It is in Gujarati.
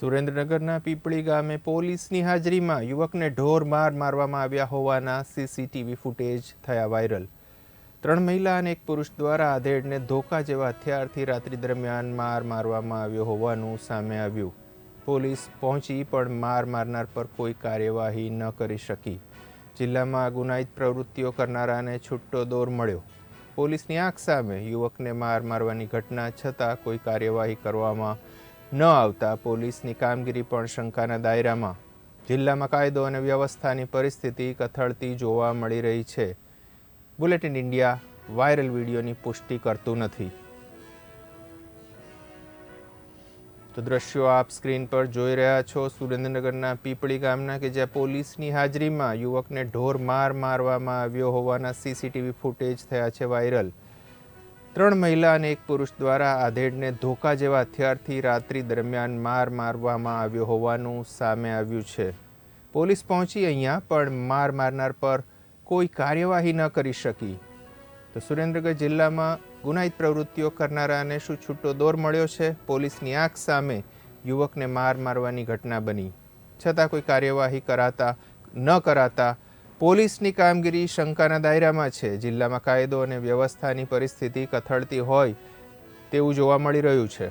સુરેન્દ્રનગરના પીપળી ગામે પોલીસની હાજરીમાં યુવકને ઢોર માર મારવામાં આવ્યા હોવાના સીસીટીવી ફૂટેજ થયા વાયરલ. ત્રણ મહિલા અને એક પુરુષ દ્વારા આધેડને ધોકા જેવા હથિયારથી રાત્રિ દરમિયાન માર મારવામાં આવ્યો હોવાનું સામે આવ્યું. પોલીસ પહોંચી પણ માર મારનાર પર કોઈ કાર્યવાહી ન કરી શકી. જિલ્લામાં ગુનાહિત પ્રવૃત્તિઓ કરનારાને છૂટો દોર મળ્યો. પોલીસની આંખ સામે યુવકને માર મારવાની ઘટના છતાં કોઈ કાર્યવાહી કરવામાં ન આવતા પોલીસની કામગીરી પણ શંકાના દાયરામાં. જિલ્લામાં કાયદો અને વ્યવસ્થાની પરિસ્થિતિ કથળતી જોવા મળી રહી છે. બુલેટિન ઇન્ડિયા વાયરલ વિડીયોની પુષ્ટિ કરતું નથી. તો દ્રશ્યો આપ સ્ક્રીન પર જોઈ રહ્યા છો. સુરેન્દ્રનગરના પીપળી ગામના કે જ્યાં પોલીસની હાજરીમાં યુવકને ઢોર માર મારવામાં આવ્યો હોવાના સીસીટીવી ફૂટેજ થયા છે વાયરલ. ત્રણ મહિલા અને એક પુરુષ દ્વારા આધેડને ધોકા જેવા હથિયારથી રાત્રિ દરમિયાન માર મારવામાં આવ્યો હોવાનું સામે આવ્યું છે. પોલીસ પહોંચી અહીંયા, પણ માર મારનાર પર કોઈ કાર્યવાહી ન કરી શકી. તો સુરેન્દ્રનગર જિલ્લામાં ગુનાહિત પ્રવૃત્તિઓ કરનારાને શું છૂટો દોર મળ્યો છે? પોલીસની આંખ સામે યુવકને માર મારવાની ઘટના બની. છતાં કોઈ કાર્યવાહી કરાતા, ન કરાતા પોલીસની કામગીરી શંકાના દાયરામાં છે. જિલ્લામાં કાયદો અને વ્યવસ્થાની પરિસ્થિતિ કથળતી હોય તેવું જોવા મળી રહ્યું છે.